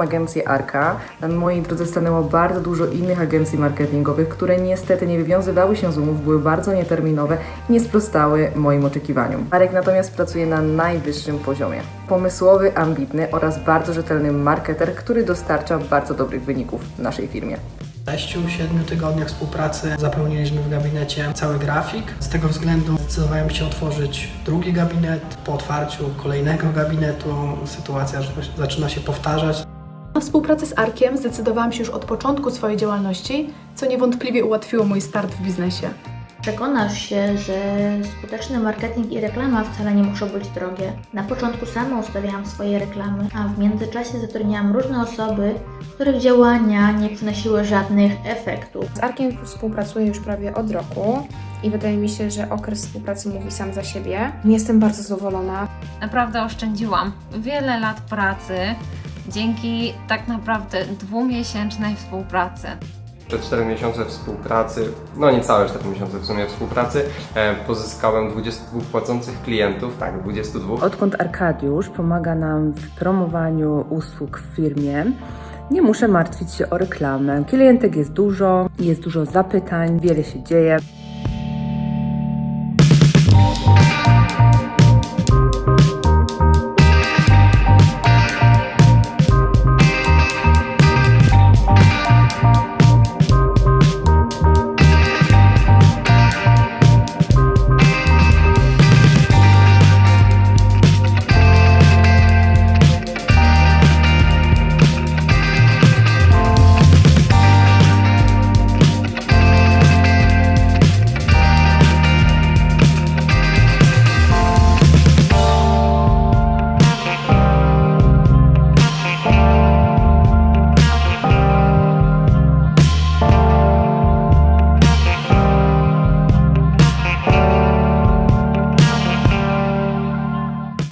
agencję Arka, na mojej drodze stanęło bardzo dużo innych agencji marketingowych, które niestety nie wywiązywały się z umów, były bardzo nieterminowe i nie sprostały moim oczekiwaniom. Arek natomiast pracuje na najwyższym poziomie. Pomysłowy, ambitny oraz bardzo rzetelny marketer, który dostarcza bardzo dobrych wyników naszej firmie. W 6-7 tygodniach współpracy zapełniliśmy w gabinecie cały grafik. Z tego względu zdecydowałem się otworzyć drugi gabinet. Po otwarciu kolejnego gabinetu sytuacja zaczyna się powtarzać. Na współpracę z Arkiem zdecydowałam się już od początku swojej działalności, co niewątpliwie ułatwiło mój start w biznesie. Przekonasz się, że skuteczny marketing i reklama wcale nie muszą być drogie. Na początku sama ustawiałam swoje reklamy, a w międzyczasie zatrudniałam różne osoby, których działania nie przynosiły żadnych efektów. Z Arkiem współpracuję już prawie od roku i wydaje mi się, że okres współpracy mówi sam za siebie. Jestem bardzo zadowolona. Naprawdę oszczędziłam wiele lat pracy dzięki tak naprawdę dwumiesięcznej współpracy. Przez 4 miesiące współpracy, no niecałe 4 miesiące w sumie współpracy, e, pozyskałem 22 płacących klientów, tak, 22. Odkąd Arkadiusz pomaga nam w promowaniu usług w firmie, nie muszę martwić się o reklamę. Klientek jest dużo, jest dużo zapytań, wiele się dzieje.